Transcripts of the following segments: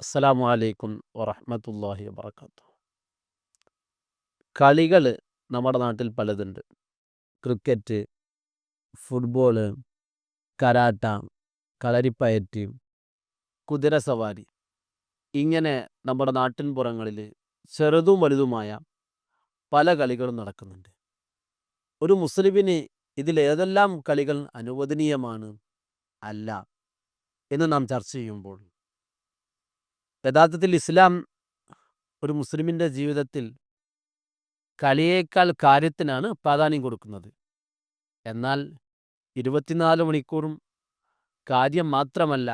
അസ്സലാമു അലൈക്കും വറഹ്മത്തുള്ളാഹി വാത്തു കളികൾ നമ്മുടെ നാട്ടിൽ പലതുണ്ട്. ക്രിക്കറ്റ് ഫുട്ബോൾ കരാട്ട കളരിപ്പയറ്റ് കുതിര സവാരി ഇങ്ങനെ നമ്മുടെ നാട്ടിൻപുറങ്ങളിൽ ചെറുതും വലുതുമായ പല കളികളും നടക്കുന്നുണ്ട്. ഒരു മുസ്ലിമിന് ഇതിലേതെല്ലാം കളികൾ അനുവദനീയമാണ്? അല്ല. എന്ന് നാം ചർച്ച ചെയ്യുമ്പോൾ യഥാർത്ഥത്തിൽ ഇസ്ലാം ഒരു മുസ്ലിമിന്റെ ജീവിതത്തിൽ കളിയേക്കാൾ കാര്യത്തിനാണ് പ്രാധാന്യം കൊടുക്കുന്നത്. എന്നാൽ ഇരുപത്തിനാല് മണിക്കൂറും കാര്യം മാത്രമല്ല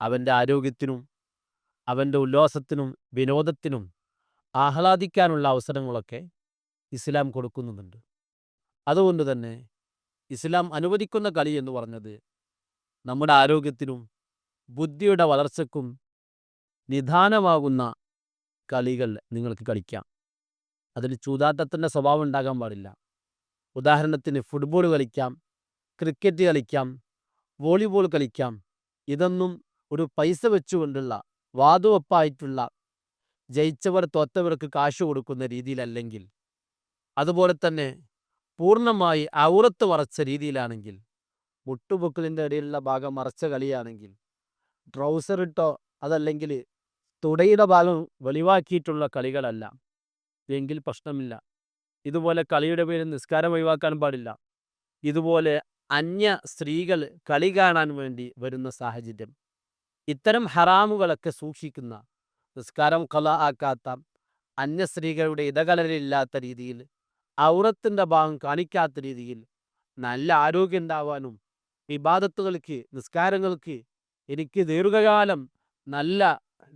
അവന്റെ ആരോഗ്യത്തിനും അവന്റെ ഉല്ലാസത്തിനും വിനോദത്തിനും ആഹ്ലാദിക്കാനുള്ള അവസരങ്ങളൊക്കെ ഇസ്ലാം കൊടുക്കുന്നുണ്ട്. അതുകൊണ്ട് തന്നെ ഇസ്ലാം അനുവദിക്കുന്ന കളി എന്ന് പറഞ്ഞത് നമ്മുടെ ആരോഗ്യത്തിനും ബുദ്ധിയുടെ വളർച്ചയ്ക്കും നിദാനമാകുന്ന കളികൾ നിങ്ങൾക്ക് കളിക്കാം. അതിൽ ചൂതാട്ടത്തിന്റെ സ്വഭാവം ഉണ്ടാകാൻ പാടില്ല. ഉദാഹരണത്തിന് ഫുട്ബോൾ കളിക്കാം ക്രിക്കറ്റ് കളിക്കാം വോളിബോൾ കളിക്കാം. ഇതൊന്നും ഒരു പൈസ വെച്ചുകൊണ്ടുള്ള വാതുവപ്പായിട്ടുള്ള ജയിച്ചവർ തോറ്റവർക്ക് കാശ് കൊടുക്കുന്ന രീതിയിലല്ലെങ്കിൽ അതുപോലെ തന്നെ പൂർണമായി ഔറത്ത് മറച്ച രീതിയിലാണെങ്കിൽ മുട്ടുപൊക്കലിന്റെ ഇടയിലുള്ള ഭാഗം മറച്ച കളിയാണെങ്കിൽ ട്രൗസർ ഇട്ടോ അതല്ലെങ്കിൽ തുടയുടെ ഭാഗം വെളിവാക്കിയിട്ടുള്ള കളികളല്ല. എങ്കിൽ പ്രശ്നമില്ല. ഇതുപോലെ കളിയുടെ പേര് നിസ്കാരം ഒഴിവാക്കാൻ പാടില്ല. ഇതുപോലെ അന്യ സ്ത്രീകൾ കളി കാണാൻ വേണ്ടി വരുന്ന സാഹചര്യം. ഇത്തരം ഹറാമുകളൊക്കെ സൂക്ഷിക്കുന്ന നിസ്കാരം കല ആക്കാത്ത അന്യ സ്ത്രീകളുടെ ഇടകലരില്ലാത്ത രീതിയിൽ ഔറത്തിന്റെ ഭാഗം കാണിക്കാത്ത രീതിയിൽ നല്ല ആരോഗ്യം ഉണ്ടാവാനും വിവാദത്തുകൾക്ക് നിസ്കാരങ്ങൾക്ക് എനിക്ക് ദീർഘകാലം നല്ല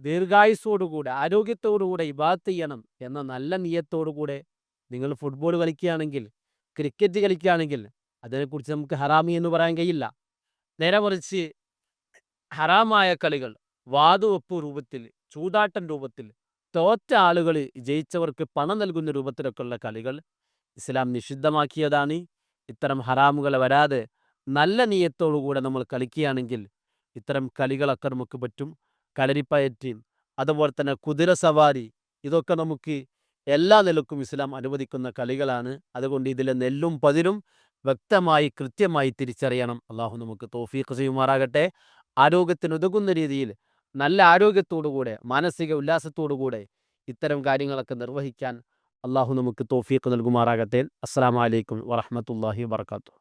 ദീർഘായുസ്സോടുകൂടെ ആരോഗ്യത്തോടുകൂടെ ഇബാത്ത് ചെയ്യണം എന്ന നല്ല നീയത്തോടുകൂടെ നിങ്ങൾ ഫുട്ബോൾ കളിക്കുകയാണെങ്കിൽ ക്രിക്കറ്റ് കളിക്കുകയാണെങ്കിൽ അതിനെക്കുറിച്ച് നമുക്ക് ഹറാമി എന്ന് പറയാൻ കഴിയില്ല. നേരെ മറിച്ച് ഹറാമായ കളികൾ വാതുവെപ്പ് രൂപത്തിൽ ചൂതാട്ടം രൂപത്തിൽ തോറ്റ ആളുകൾ ജയിച്ചവർക്ക് പണം നൽകുന്ന രൂപത്തിലൊക്കെയുള്ള കളികൾ ഇസ്ലാം നിഷിദ്ധമാക്കിയതാണ്. ഇത്തരം ഹറാമുകൾ വരാതെ നല്ല നീയത്തോടുകൂടെ നമ്മൾ കളിക്കുകയാണെങ്കിൽ ഇത്തരം കളികളൊക്കെ നമുക്ക് പറ്റും. കളരിപ്പയറ്റ് അതുപോലെ തന്നെ കുതിര സവാരി ഇതൊക്കെ നമുക്ക് എല്ലാ നിലക്കും ഇസ്ലാം അനുവദിക്കുന്ന കളികളാണ്. അതുകൊണ്ട് ഇതിലെ നെല്ലും പതിരും വ്യക്തമായി കൃത്യമായി തിരിച്ചറിയണം. അള്ളാഹു നമുക്ക് തോഫീഖ് ചെയ്യുമാറാകട്ടെ. ആരോഗ്യത്തിന് ഉതകുന്ന രീതിയിൽ നല്ല ആരോഗ്യത്തോടുകൂടെ മാനസിക ഉല്ലാസത്തോടുകൂടെ ഇത്തരം കാര്യങ്ങളൊക്കെ നിർവഹിക്കാൻ അള്ളാഹു നമുക്ക് തോഫീഖ് നൽകുമാറാകട്ടെ. അസ്സാം വലൈക്കും വറഹമത്തല്ലാഹി വർക്കാത്തു